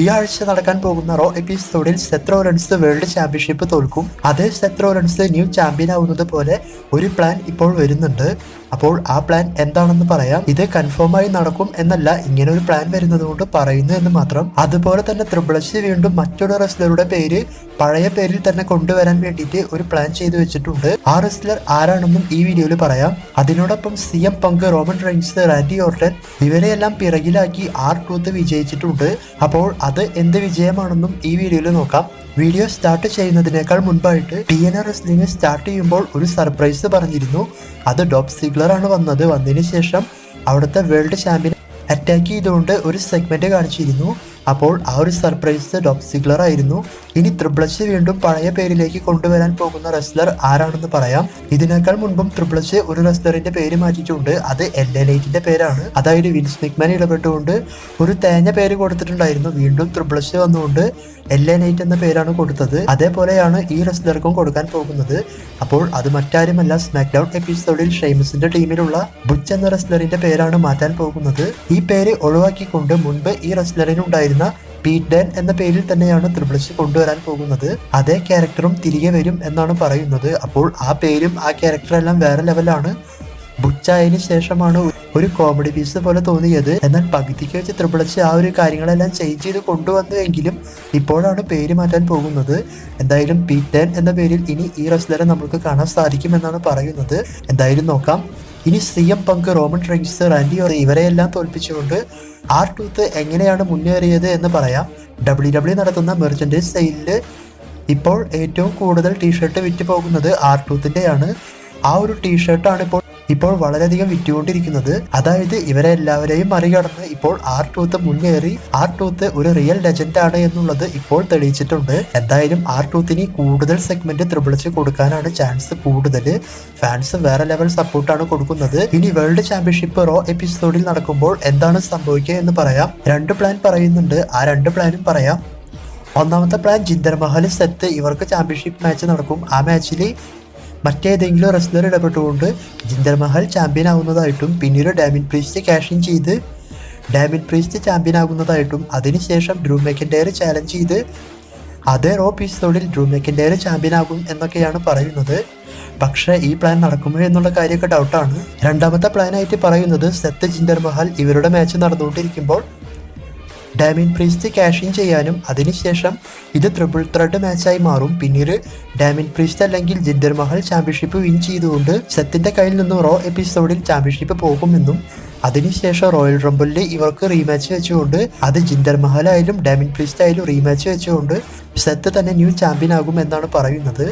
ഈ ആഴ്ച നടക്കാൻ പോകുന്ന റോ എപ്പിസോഡിൽ സെത്രോ റൺസ് വേൾഡ് ചാമ്പ്യൻഷിപ്പ് തോൽക്കും. അതേ സെത്രോ റൺസ് ന്യൂ ചാമ്പ്യൻ ആവുന്നത് പോലെ ഒരു പ്ലാൻ ഇപ്പോൾ വരുന്നുണ്ട്. അപ്പോൾ ആ പ്ലാൻ എന്താണെന്ന് പറയാം. ഇത് കൺഫേം ആയി നടക്കും എന്നല്ല ഇങ്ങനെ ഒരു പ്ലാൻ വരുന്നത് കൊണ്ട് പറയുന്നു എന്ന് മാത്രം. അതുപോലെ തന്നെ ത്രിബിളച്ച് വീണ്ടും മറ്റൊരു റെസ്ലറുടെ പേര് പഴയ പേരിൽ തന്നെ കൊണ്ടുവരാൻ വേണ്ടിയിട്ട് ഒരു പ്ലാൻ ചെയ്തു വെച്ചിട്ടുണ്ട്. ആ റെസ്ലർ ആരാണെന്നും ഈ വീഡിയോയിൽ പറയാം. അതിനോടൊപ്പം C M Punk Roman Reigns Randy Orton ഇവരെയെല്ലാം പിറകിലാക്കി ആർ ടൂത്ത് വിജയിച്ചിട്ടുണ്ട്. അപ്പോൾ അത് എന്ത് വിജയമാണെന്നും ഈ വീഡിയോയിൽ നോക്കാം. വീഡിയോ സ്റ്റാർട്ട് ചെയ്യുന്നതിനേക്കാൾ മുൻപായിട്ട് T N R wrestling start ചെയ്യുമ്പോൾ ഒരു സർപ്രൈസ് പറഞ്ഞിരുന്നു. അത് ഡോപ് സിഗ്ലർ ആണ് വന്നത്. വന്നതിന് ശേഷം അവിടുത്തെ വേൾഡ് ചാമ്പ്യൻ അറ്റാക്ക് ചെയ്തുകൊണ്ട് ഒരു സെഗ്മെന്റ് കാണിച്ചിരുന്നു. അപ്പോൾ ആ ഒരു സർപ്രൈസ് ഡോപ് സിഗ്ലർ ആയിരുന്നു. ഇനി ത്രിബ്ലച്ച് വീണ്ടും പഴയ പേരിലേക്ക് കൊണ്ടുവരാൻ പോകുന്ന റെസ്ലർ ആരാണെന്ന് പറയാം. ഇതിനേക്കാൾ മുൻപും ത്രിബ്ലച്ച് ഒരു റെസ്ലറിന്റെ പേര് മാറ്റിയിട്ടുണ്ട്. അത് എൽ എ ലൈറ്റിന്റെ പേരാണ്. അതായത് വിൻസ് മിക്മാൻ ഇടപെട്ടുകൊണ്ട് ഒരു തേഞ്ഞ പേര് കൊടുത്തിട്ടുണ്ടായിരുന്നു. വീണ്ടും ത്രിബ്ലച്ച് വന്നുകൊണ്ട് എൽ എ നൈറ്റ് എന്ന പേരാണ് കൊടുത്തത്. അതേപോലെയാണ് ഈ റെസ്ലർക്കും കൊടുക്കാൻ പോകുന്നത്. അപ്പോൾ അത് മറ്റാരുമല്ല സ്മാക്ക് ഡൗൺ എപ്പിസോഡിൽ ഷെയ്മസിന്റെ ടീമിലുള്ള ബുച്ച് എന്ന റെസ്ലറിന്റെ പേരാണ് മാറ്റാൻ പോകുന്നത്. ഈ പേര് ഒഴിവാക്കിക്കൊണ്ട് മുൻപ് ഈ റെസ്ലറിനുണ്ടായിരുന്ന പീറ്റ് ഡാൻ എന്ന പേരിൽ തന്നെയാണ് ത്രിബിളിച്ച് കൊണ്ടുവരാൻ പോകുന്നത്. അതേ ക്യാരക്ടറും തിരികെ വരും എന്നാണ് പറയുന്നത്. അപ്പോൾ ആ പേരും ആ ക്യാരക്ടറും എല്ലാം വേറെ ലെവലാണ് ബുച്ചായതിനു ശേഷമാണ് ഒരു കോമഡി പീസ് പോലെ തോന്നിയത്. എന്നാൽ പകുതിക്ക് വെച്ച് ത്രിപിളച്ച് ആ ഒരു കാര്യങ്ങളെല്ലാം ചേഞ്ച് ചെയ്ത് കൊണ്ടുവന്നുവെങ്കിലും ഇപ്പോഴാണ് പേര് മാറ്റാൻ പോകുന്നത്. എന്തായാലും പീറ്റൻ എന്ന പേരിൽ ഇനി ഈ റെസ്ലറെ നമുക്ക് കാണാൻ സാധിക്കുമെന്നാണ് പറയുന്നത്. എന്തായാലും നോക്കാം. ഇനി C M Punk Roman Reigns Randy or ഇവരെയെല്ലാം തോൽപ്പിച്ചുകൊണ്ട് ആർ ടൂത്ത് എങ്ങനെയാണ് മുന്നേറിയത് എന്ന് പറയാം. ഡബ്ല്യു ഡബ്ല്യു നടത്തുന്ന മെർച്ചൻഡൈസ് സെയിലിൽ ഇപ്പോൾ ഏറ്റവും കൂടുതൽ ടീഷർട്ട് വിറ്റ് പോകുന്നത് ആർ ടൂത്തിന്റെയാണ് ആ ഒരു ടീഷർട്ടാണ് ഇപ്പോൾ ഇപ്പോൾ വളരെയധികം വിറ്റുകൊണ്ടിരിക്കുന്നത്. അതായത് ഇവരെ എല്ലാവരെയും മറികടന്ന് ഇപ്പോൾ ആർ ടൂത്ത് മുന്നേറി ആർ ടൂത്ത് ഒരു റിയൽ ലെജൻഡ് ആണ് എന്നുള്ളത് ഇപ്പോൾ തെളിയിച്ചിട്ടുണ്ട്. എന്തായാലും ആർ ടൂത്തിന് കൂടുതൽ സെഗ്മെന്റ് ത്രിപിളിച്ച് കൊടുക്കാനാണ് ചാൻസ് കൂടുതൽ. ഫാൻസ് വേറെ ലെവൽ സപ്പോർട്ടാണ് കൊടുക്കുന്നത്. ഇനി വേൾഡ് ചാമ്പ്യൻഷിപ്പ് റോ എപ്പിസോഡിൽ നടക്കുമ്പോൾ എന്താണ് സംഭവിക്കുക എന്ന് പറയാം. രണ്ട് പ്ലാൻ പറയുന്നുണ്ട്. ആ രണ്ട് പ്ലാനും പറയാം. ഒന്നാമത്തെ പ്ലാൻ ജിന്ദർ മഹൽ സെത്ത് ഇവർക്ക് ചാമ്പ്യൻഷിപ്പ് മാച്ച് നടക്കും. ആ മാച്ചിൽ മറ്റേതെങ്കിലും റെസ്ലർ ഇടപെട്ടുകൊണ്ട് ജിന്ദർ മഹൽ ചാമ്പ്യൻ ആവുന്നതായിട്ടും പിന്നീട് ഡാമിൻ പ്രീസ്റ്റ് ക്യാഷിൻ ചെയ്ത് ഡാമിൻ പ്രീസ്റ്റ് ചാമ്പ്യൻ ആകുന്നതായിട്ടും അതിനുശേഷം ഡ്രൂ മെക്കൻഡയർ ചാലഞ്ച് ചെയ്ത് അതേ റോ എപ്പിസോഡിൽ ഡ്രൂ മെക്കൻഡയർ ചാമ്പ്യൻ ആകും എന്നൊക്കെയാണ് പറയുന്നത്. പക്ഷേ ഈ പ്ലാൻ നടക്കുമോ എന്നുള്ള കാര്യമൊക്കെ ഡൗട്ടാണ് രണ്ടാമത്തെ പ്ലാനായിട്ട് പറയുന്നത് സെത്ത് ജിന്ദർ മഹൽ ഇവരുടെ മാച്ച് നടന്നുകൊണ്ടിരിക്കുമ്പോൾ ഡാമിൻ പ്രീസ്റ്റ് ക്യാഷ് ഇൻ ചെയ്യാനും അതിനുശേഷം ഇത് ട്രിപ്പിൾ ത്രെഡ് മാച്ചായി മാറും. പിന്നീട് ഡാമിൻ പ്രീസ്റ്റ് അല്ലെങ്കിൽ ജിന്ദർ മഹൽ ചാമ്പ്യൻഷിപ്പ് വിൻ ചെയ്തുകൊണ്ട് സെത്തിന്റെ കയ്യിൽ നിന്നും റോ എപ്പിസോഡിൽ ചാമ്പ്യൻഷിപ്പ് പോകുമെന്നും അതിനുശേഷം റോയൽ റംബിളിൽ ഇവർക്ക് റീമാച്ച് വെച്ചുകൊണ്ട് അത് ജിന്ദർ മഹൽ ആയാലും ഡാമിൻ പ്രീസ്റ്റ് ആയാലും റീമാച്ച് വെച്ചുകൊണ്ട് സെത്ത് തന്നെ ന്യൂ ചാമ്പ്യൻ ആകും എന്നാണ് പറയുന്നത്.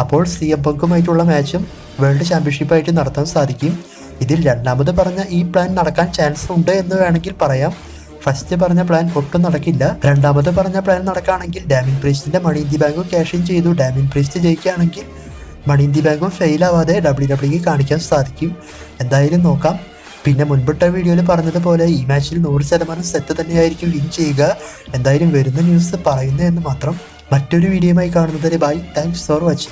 അപ്പോൾ സി എം പങ്കുമായിട്ടുള്ള മാച്ചും വേൾഡ് ചാമ്പ്യൻഷിപ്പായിട്ട് നടത്താൻ സാധിക്കും. ഇതിൽ രണ്ടാമത് പറഞ്ഞ ഈ പ്ലാൻ നടക്കാൻ ചാൻസ് ഉണ്ട് എന്ന് വേണമെങ്കിൽ പറയാം. ഫസ്റ്റ് പറഞ്ഞ പ്ലാൻ ഒട്ടും നടക്കില്ല. രണ്ടാമത് പറഞ്ഞ പ്ലാൻ നടക്കുകയാണെങ്കിൽ ഡാമിൻ പ്രീസ്റ്റിന്റെ മണി ഇന്ത്യ ബാങ്കും ക്യാഷ് ഇൻ ചെയ്തു. ഡാമിൻ പ്രീസ്റ്റ് ജയിക്കുകയാണെങ്കിൽ മണി ഇന്ത്യ ബാങ്കും ഫെയിൽ ആവാതെ ഡബ്ല്യു ഡബ്ല്യു കാണിക്കാൻ സാധിക്കും. എന്തായാലും നോക്കാം. പിന്നെ മുൻപിട്ട വീഡിയോയിൽ പറഞ്ഞതുപോലെ ഈ മാച്ചിൽ നൂറ് ശതമാനം സെറ്റ് തന്നെയായിരിക്കും വിൻ ചെയ്യുക. എന്തായാലും വരുന്ന ന്യൂസ് പറയുന്നതെന്ന് മാത്രം മറ്റൊരു വീഡിയോയുമായി കാണുന്നതിന് ബൈ താങ്ക്സ് ഫോർ വാച്ചിങ്